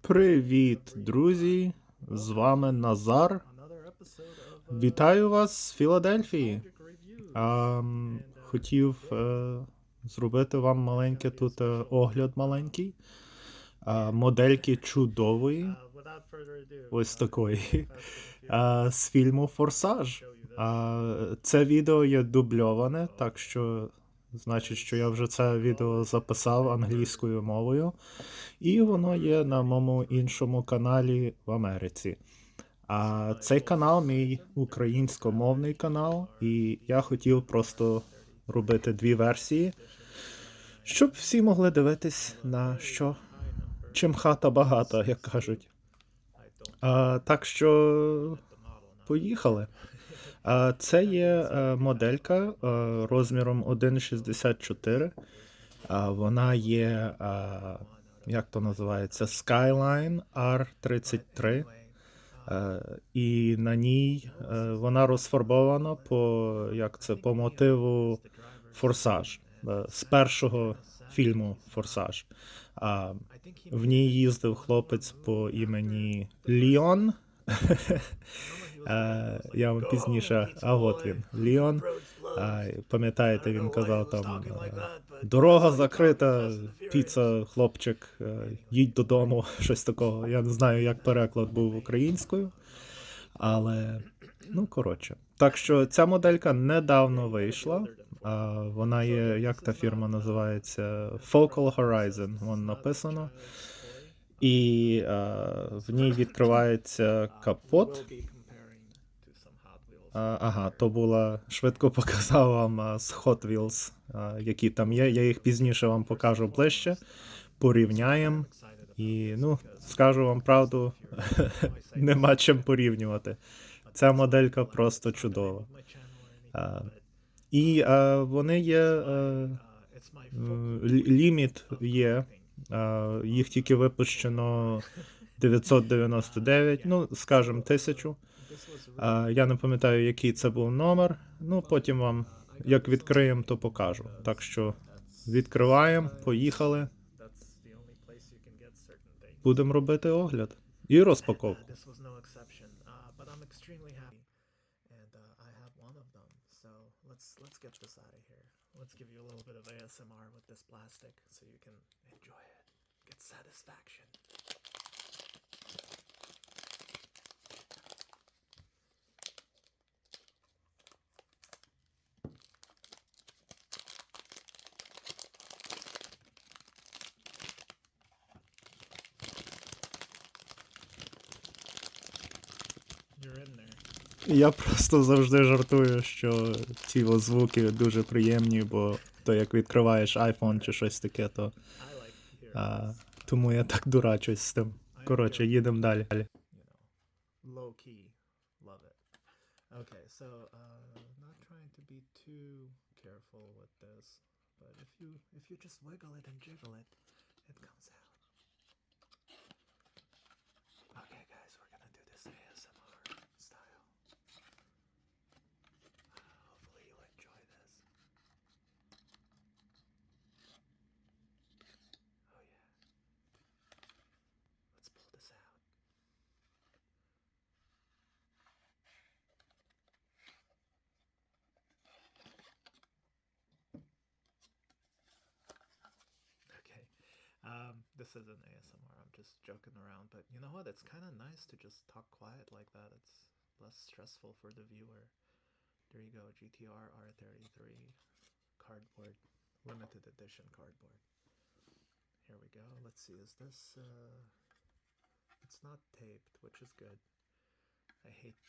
Привіт, друзі! З вами Назар. Вітаю вас з Філадельфії. А, хотів е, зробити вам маленький тут е, огляд маленький. А, модельки чудової, ось такої, а, з фільму Форсаж. А, це відео є дубльоване, так що значить, що я вже це відео записав англійською мовою. І воно є на моєму іншому каналі в Америці. А цей канал мій українськомовний канал, і я хотів просто робити дві версії, щоб всі могли дивитись на що чим хата багата, як кажуть. А, так що поїхали. Це є е, моделька е, розміром 1,64. А, вона є, е, як то називається, Skyline R33. Е, і на ній вона розфарбована по, як це, по мотиву Форсаж з першого фільму Форсаж. В ній їздив хлопець по імені Ліон. Я вам пізніше, а от він, Ліон. Пам'ятаєте, він казав там е, дорога закрита, піца, хлопчик, е, їдь додому, щось такого. Я не знаю, як переклад був українською, але ну коротше. Так що ця моделька недавно вийшла. Вона є, як та фірма називається? Focal Horizon, вон написано. І а, в ній відкривається капот. Ага, то була швидко показав вам з Hot Wheels, які там є. Я їх пізніше вам покажу ближче. Порівняємо. І ну, скажу вам правду, нема чим порівнювати. Ця моделька просто чудова. І вони є. Ліміт є. А, їх тільки випущено 999, ну, скажімо, 1000. Я не пам'ятаю, який це був номер. Ну, потім вам, як відкриємо, то покажу. Так що відкриваємо, поїхали. Будемо робити огляд і розпаковку. Let's get this out of here. Let's give you a little bit of ASMR with this plastic, so you can enjoy it, get satisfaction. Я просто завжди жартую, що ці звуки дуже приємні, бо то як відкриваєш iPhone чи щось таке, то а, тому я так дурачусь з тим. Коротше, їдемо далі. uh, just wiggle it and jiggle it, it comes out. This isn't ASMR. I'm just joking around. But you know what? It's kind of nice to just talk quiet like that. It's less stressful for the viewer. There you go. GTR R33 cardboard, limited edition cardboard. Here we go. Let's see. Is this. Uh, it's not taped, which is good. I hate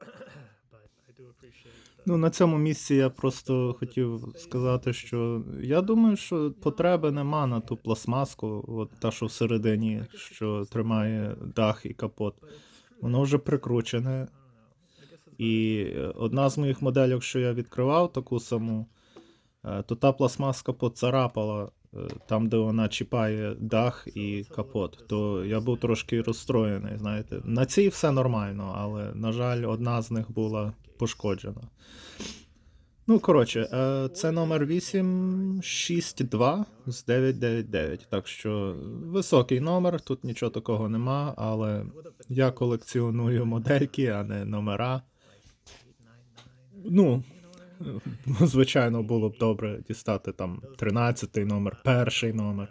Ну, на цьому місці я просто хотів сказати, що я думаю, що потреби нема на ту пластмаску, от та, що всередині, що тримає дах і капот. Воно вже прикручене. І е, одна з моїх моделей, що я відкривав таку саму, е, то та пластмаска поцарапала там, де вона чіпає дах і капот. То я був трошки розстроєний, знаєте. На цій все нормально, але, на жаль, одна з них була пошкоджена. Ну, коротше, е, це номер 862 з 999. Так що високий номер, тут нічого такого нема, але я колекціоную модельки, а не номера. Ну, звичайно, було б добре дістати там 13 номер, перший номер,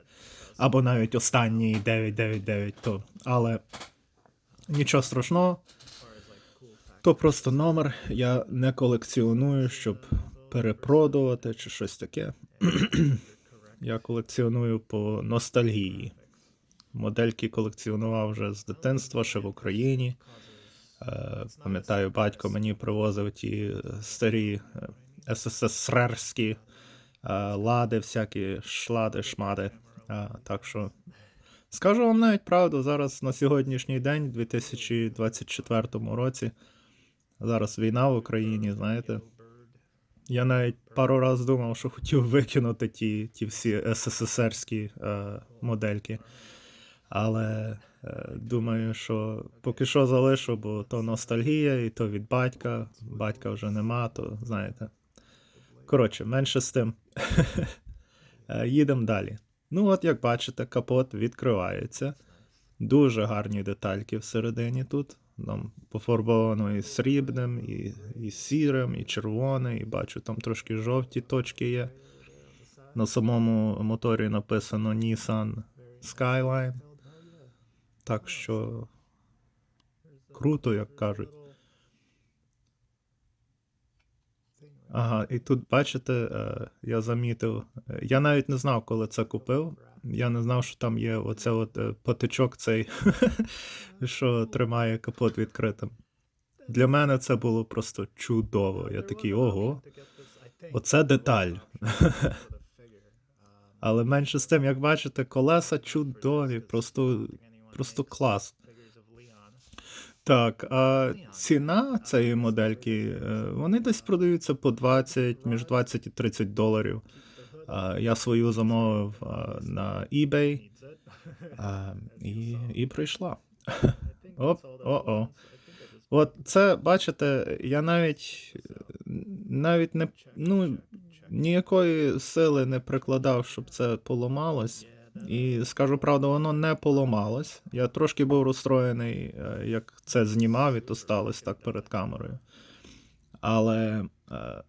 або навіть останній 999, то. Але нічого страшного. То просто номер. Я не колекціоную, щоб перепродувати чи щось таке. Я колекціоную по ностальгії. Модельки колекціонував вже з дитинства, ще в Україні. Пам'ятаю, батько мені привозив ті е, старі е, СССРські е, лади, всякі шлади, шмади. Так що скажу вам навіть правду, зараз на сьогоднішній день, 2024 році, зараз війна в Україні, знаєте. Я навіть пару раз думав, що хотів викинути ті, ті всі СССРські е, модельки. Але думаю, що поки що залишу, бо то ностальгія, і то від батька. Батька вже нема, то знаєте. Коротше, менше з тим. Е, Їдемо далі. Ну, от як бачите, капот відкривається. Дуже гарні детальки всередині тут. Там пофарбовано і срібним, і, і сірим, і червоне, і бачу, там трошки жовті точки є. На самому моторі написано Nissan Skyline. Так що круто, як кажуть. Ага, і тут бачите, е, я замітив. е, Я навіть не знав, коли це купив. Я не знав, що там є оце от е, потичок цей, що тримає капот відкритим. Для мене це було просто чудово. Я такий ого. Оце деталь. Але менше з тим, як бачите, колеса чудові, просто, просто клас. Так, а ціна цієї модельки, е, вони десь продаються по 20, між 20 і 30 доларів. Я свою замовив на eBay і, і прийшла. Оп, о-о. От це, бачите, я навіть навіть не ну, ніякої сили не прикладав, щоб це поламалось. І скажу правду, воно не поламалось. Я трошки був розстроєний, е, як це знімав, і то сталося так перед камерою. Але е,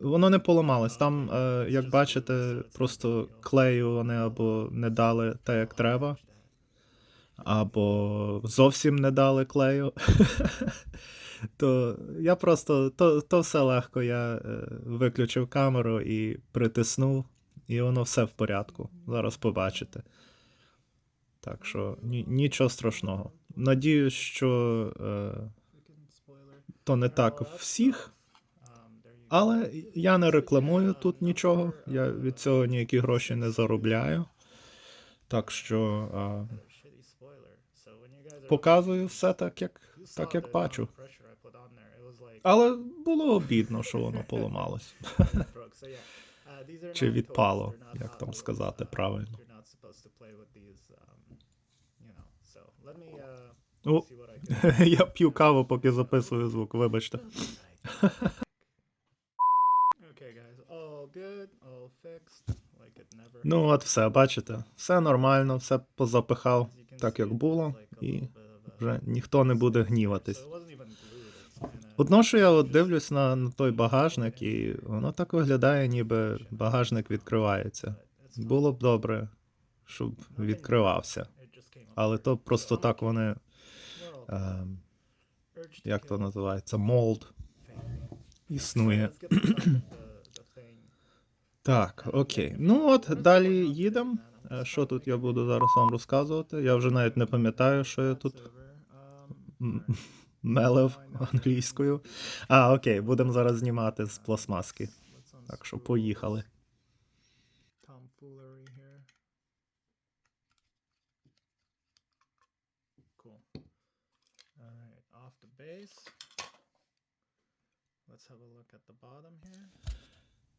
воно не поламалось. Там, е, як бачите, просто клею вони або не дали те, як треба, або зовсім не дали клею. То я просто то, то все легко. Я виключив камеру і притиснув, і воно все в порядку. Зараз побачите. Так що ні, нічого страшного. Надіюсь, що е, то не так всіх, але я не рекламую тут нічого. Я від цього ніякі гроші не заробляю. Так що е, показую все так, як, так, як бачу. Але було обідно, що воно поламалось. Чи відпало, як там сказати правильно. О, я п'ю каву, поки записую звук, вибачте. Ну, от все, бачите, все нормально, все позапихав так, як було, і вже ніхто не буде гніватись. Одно, що я от дивлюсь на, на той багажник, і воно так виглядає, ніби багажник відкривається. Було б добре, щоб відкривався. Але то просто так вони, е, як то називається, молд існує. Так, окей. Ну от далі їдемо. Е, Що тут я буду зараз вам розказувати? Я вже навіть не пам'ятаю, що я тут м- мелив англійською. А, окей, будемо зараз знімати з пластмаски. Так що поїхали.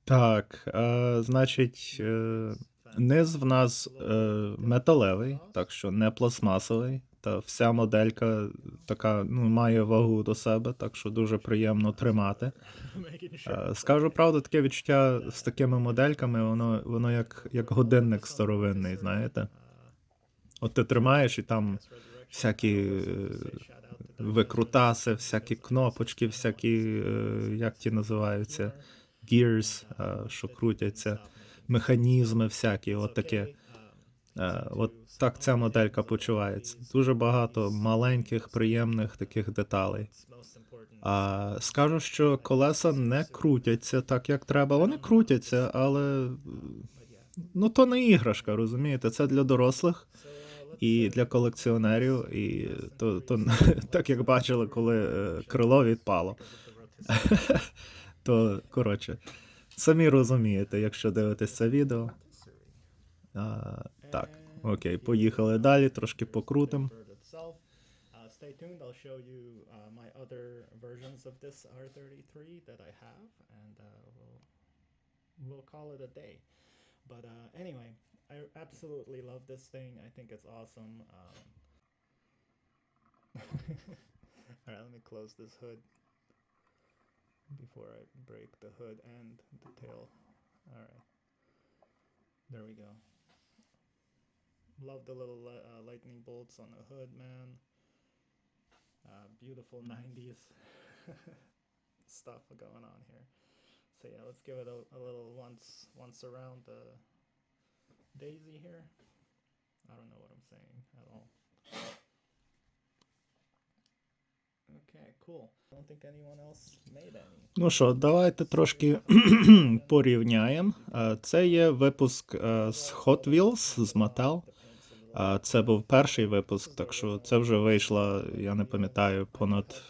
Так, е, значить, е, низ в нас е, металевий, так що не пластмасовий. Та вся моделька така ну, має вагу до себе, так що дуже приємно тримати. Е, Скажу правду, таке відчуття з такими модельками, воно, воно як, як годинник старовинний, знаєте. От ти тримаєш і там всякі е, викрутаси, всякі кнопочки, всякі, е, як ті називаються, gears, що крутяться, механізми всякі, от таке. Е, От так ця моделька почувається. Дуже багато маленьких, приємних таких деталей. А скажу, що колеса не крутяться так, як треба. Вони крутяться, але ну то не іграшка, розумієте? Це для дорослих і для колекціонерів. І то, то так як бачили, коли е, крило відпало. То коротше, самі розумієте, якщо дивитесь це відео. А, так, окей, поїхали далі, трошки покрутим. Bird itself. Uh, stay tuned. I'll show you uh, my other versions of this R33 that I have, and uh, we'll we'll call it a day. But uh, anyway, I absolutely love this thing. I think it's awesome. Um, all right, let me close this hood before I break the hood and the tail. All right, there we go. Love the little li- uh, lightning bolts on the hood, man. Uh, beautiful 90s stuff going on here. So yeah, let's give it a, a little once once around the daisy here. I don't know what I'm saying at all. Okay, cool. I don't think anyone else made any. Ну що, давайте трошки порівняємо. Е, Це є випуск е, з Hot Wheels, з Mattel. Е, Це був перший випуск, так що це вже вийшло, я не пам'ятаю, понад,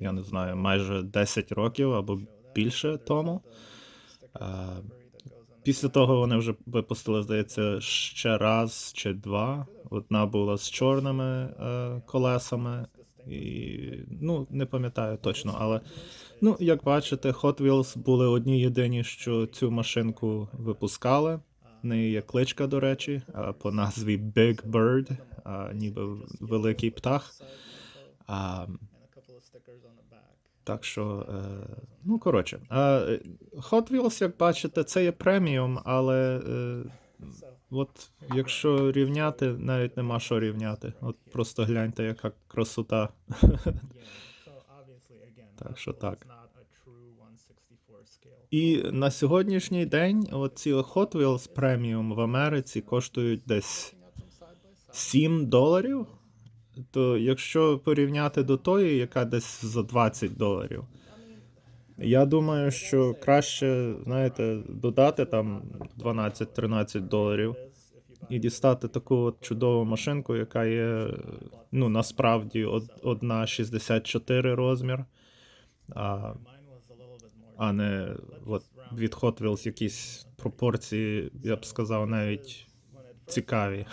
я не знаю, майже 10 років або більше тому. Після того вони вже випустили, здається, ще раз чи два. Одна була з чорними е, колесами, і ну не пам'ятаю точно, але ну як бачите, Hot Wheels були одні єдині, що цю машинку випускали. Неї є кличка, до речі, по назві Big Bird, ніби великий птах. Так що, е, ну коротше, Hot Wheels, як бачите, це є преміум, але е, от якщо рівняти, навіть нема що рівняти. От просто гляньте, яка красота. Так що так. І на сьогоднішній день оці Hot Wheels Premium в Америці коштують десь 7 доларів. То якщо порівняти до тої, яка десь за 20 доларів, я думаю, що краще, знаєте, додати там 12-13 доларів і дістати таку от чудову машинку, яка є ну насправді од- одна 64 розмір. А, а не от від Hot Wheels якісь пропорції, я б сказав, навіть цікаві.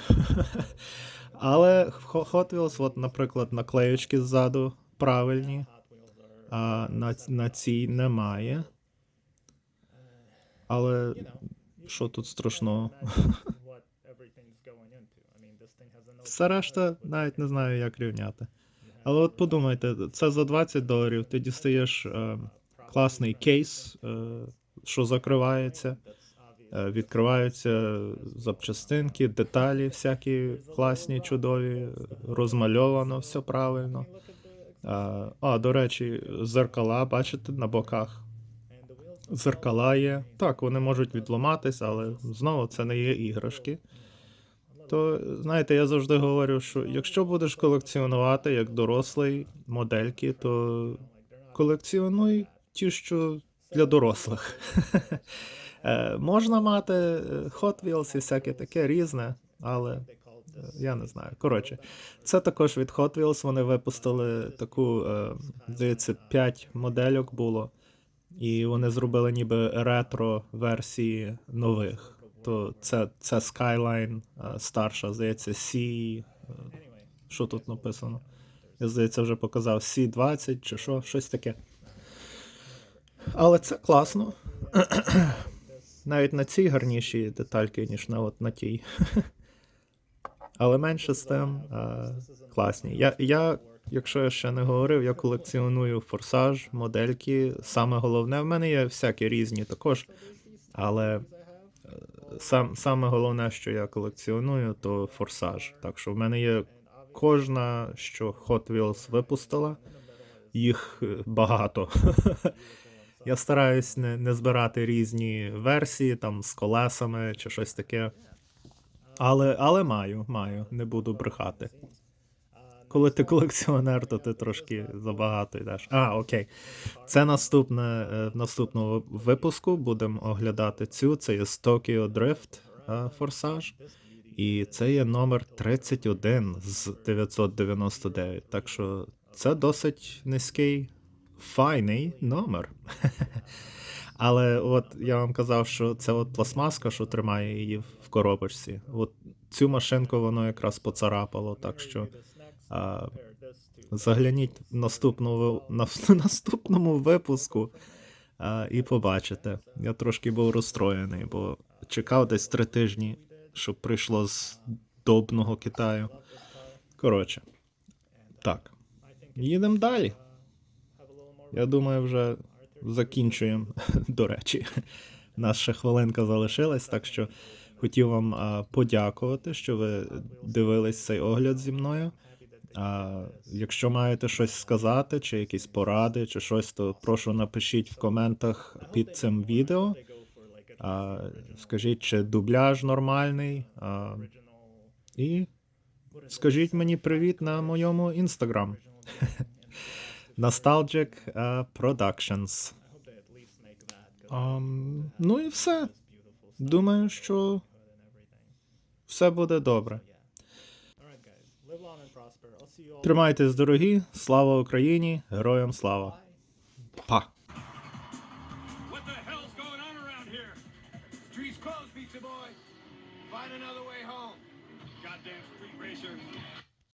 Але Ho- Hot Wheels, от, наприклад, наклеючки ззаду правильні, а на, на цій немає. Але що тут страшного? Все решта навіть не знаю, як рівняти. Але от подумайте, це за 20 доларів ти дістаєш е, класний кейс, е, що закривається. Е, Відкриваються запчастинки, деталі всякі класні, чудові, розмальовано, все правильно. А, а, до речі, зеркала, бачите, на боках. Зеркала є. Так, вони можуть відламатись, але знову це не є іграшки. То, знаєте, я завжди говорю, що якщо будеш колекціонувати як дорослий модельки, то колекціонуй ті, що для дорослих. Е, Можна мати е, Hot Wheels і всяке таке різне, але е, я не знаю. Коротше, це також від Hot Wheels. Вони випустили таку, здається, 5 модельок було, і вони зробили ніби ретро-версії нових. То це, це Skyline старша, здається, C. Що тут написано? Я здається, вже показав C20 чи що, щось таке. Але це класно. Навіть на цій гарніші детальки, ніж на, от, на тій. Але менше з тим е, класні. Я, я, якщо я ще не говорив, я колекціоную форсаж, модельки. Саме головне, в мене є всякі різні також. Але е, сам, саме головне, що я колекціоную, то форсаж. Так що в мене є кожна, що Hot Wheels випустила, їх е, багато. Я стараюсь не, не збирати різні версії там з колесами чи щось таке. Але, але маю, маю, не буду брехати. Коли ти колекціонер, то ти трошки забагато йдеш. А, окей. Це наступне, е, в наступному випуску будемо оглядати цю. Це є з Tokyo Drift е, форсаж. І це є номер 31 з 999. Так що це досить низький, файний номер. Але от я вам казав, що це от пластмаска, що тримає її в коробочці. От цю машинку воно якраз поцарапало, так що а, загляніть в наступну, на, наступному випуску а, і побачите. Я трошки був розстроєний, бо чекав десь три тижні, щоб прийшло з добного Китаю. Коротше, так. Їдемо далі. Я думаю, вже закінчуємо, до речі. Ще хвилинка залишилась, так що хотів вам подякувати, що ви дивились цей огляд зі мною. А, якщо маєте щось сказати, чи якісь поради, чи щось, то прошу напишіть в коментах під цим відео. А, скажіть, чи дубляж нормальний. А, і скажіть мені привіт на моєму інстаграм. Nostalgic uh, Productions. Um, ну і все. Думаю, що все буде добре. Тримайтесь, дорогі. Слава Україні! Героям слава! Па!